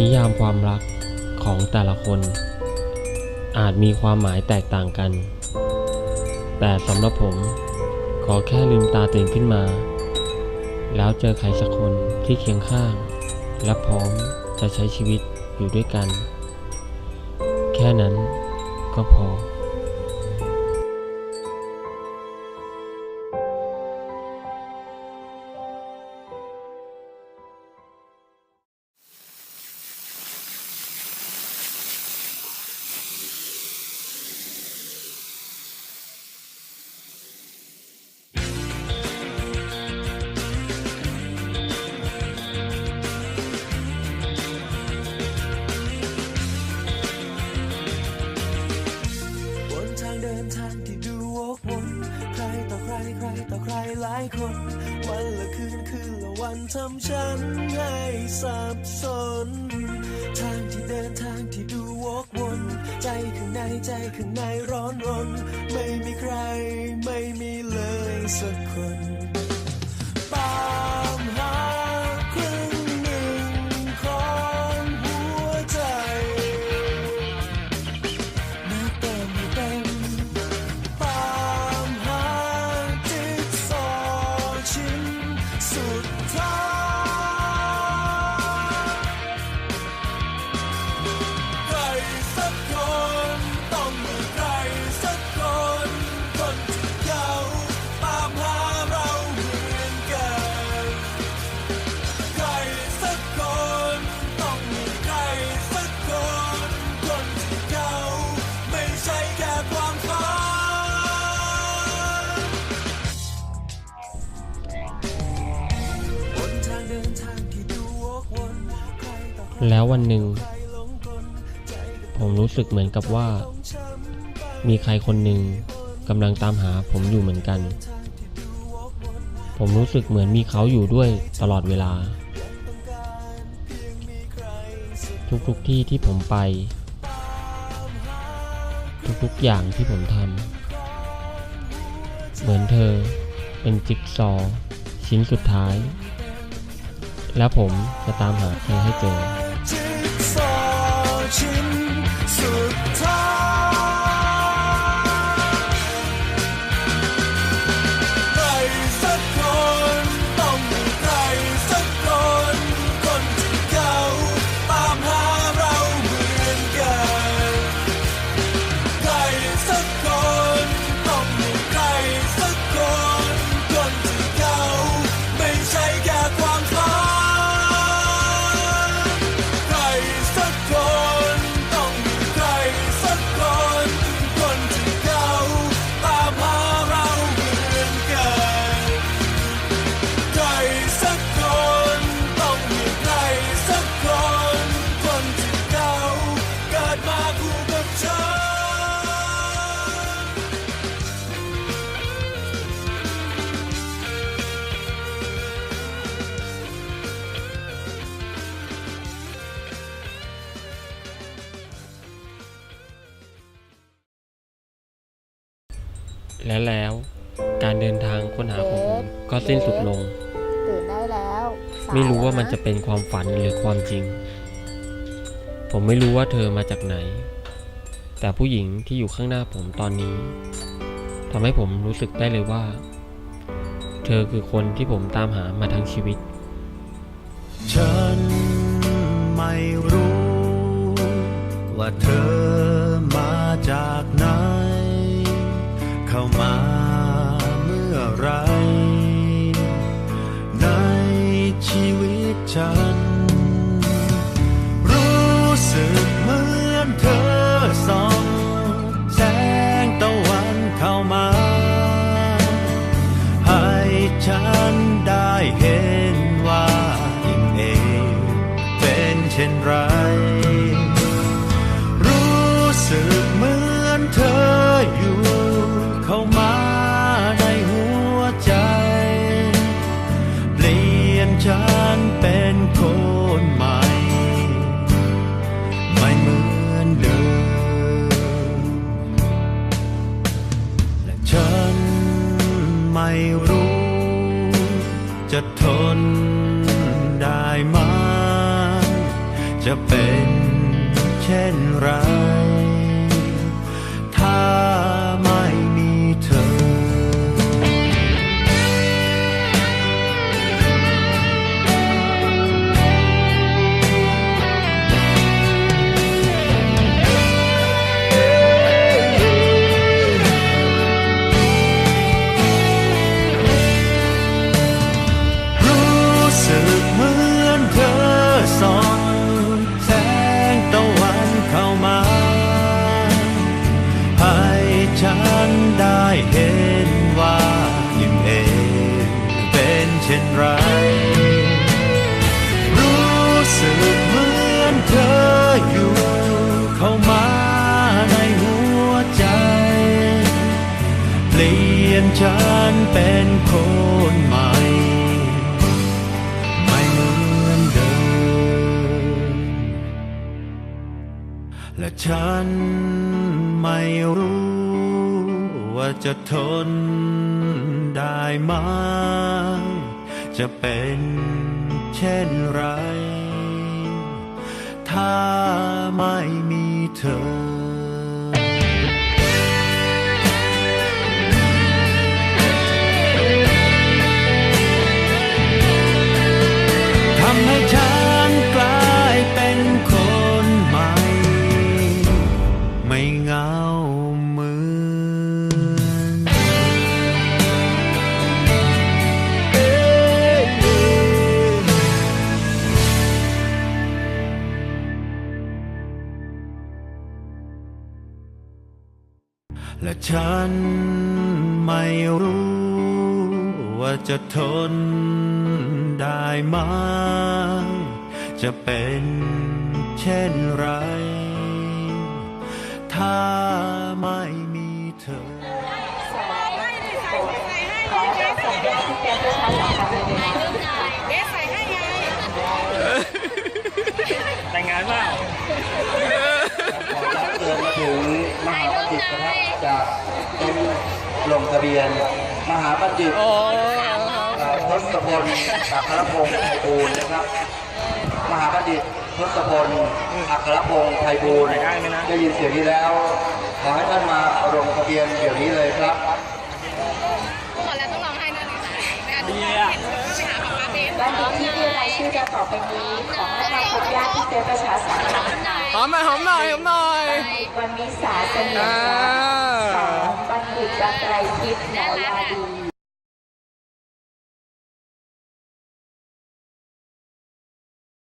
นิยามความรักของแต่ละคน อาจมีความหมายแตกต่างกัน แต่สำหรับผม ขอแค่ลืมตาตื่นขึ้นมา แล้วเจอใครสักคนที่เคียงข้าง และพร้อมจะใช้ชีวิตอยู่ด้วยกัน แค่นั้นก็พอ รใครต่อใครหลายคน วันละคืนคืนละวันทำฉันให้สับสน ทางที่เดินทางที่ดูวกวน ใจข้างในใจข้างในร้อนรน ไม่มีใครไม่มีเลยสักคน แล้ววันหนึ่ง ผมรู้สึกเหมือนกับว่า มีใครคนหนึ่งกำลังตามหาผมอยู่เหมือนกัน ผมรู้สึกเหมือนมีเขาอยู่ด้วยตลอดเวลา ทุกๆที่ที่ผมไป ทุกๆอย่างที่ผมทำเหมือนเธอเป็นจิ๊กซอ ชิ้นสุดท้าย แล้วผมจะตามหาเธอให้เจอ และแล้ว การเดินทางค้นหาของผมก็สิ้นสุดลง ตื่นได้แล้วสยไม่รู้ว่ามันแล้จะเป็นความฝันหรือความจริง ผมไม่รู้ว่าเธอมาจากไหน แต่ผู้หญิงที่อยู่ข้างหน้าผมตอนนี้ทำให้ผมรู้สึกได้เลยว่า เธอคือคนที่ผมตามหามาทั้งชีวิต ฉันไม่รู้ ว่าเธอมาจากไหน เข้ามาเมื่อไร ในชีวิตฉัน รู้สึกเหมือน ฉันเป็นคนใหม่ ไม่เหมือนเดิม และฉันไม่รู้ จะทนได้ไหมจะเป็นเช่นไร ฉันเป็นคนใหม่ ไม่เหมือนเดิม และฉันไม่รู้ว่าจะทนได้ไหม จะเป็นเช่นไร ถ้าไม่มีเธอ และฉันไม่รู้ว่าจะทนได้ไหม จะเป็นเช่นไร ถ้าไม่มีเธอะใส่ให้ไง แต่งงานเปล่า ขอรับเตือนมาถึง มหาบัณฑิตนะครับจากเป็นลงทะเบียน มหาบัณฑิตเอ่อทศพลอัครพงศ์ไพบูลย์นะครับ มหาบัณฑิตทศพลอัครพงศ์ไพบูลย์ได้ยินเสียงนี้แล้ว ขอให้ท่านมาลงทะเบียนเดี๋ยวนี้เลยครับหมดแล้วต้องร้องไห้นั่นเลยค่ะดีอะไปหาป๊าป๊าเบสบัณฑิตที่มีรายชื่อดังต่อไปนี้ ขอให้มาพบญาติที่เป็นประชาสัมพันธ์ หอมหน่อยหอมหน่อยหอมหน่อยวันวิสาเสนียมทรัพย์สองบัณฑิตรัตไตรทิพย์หมอวาดี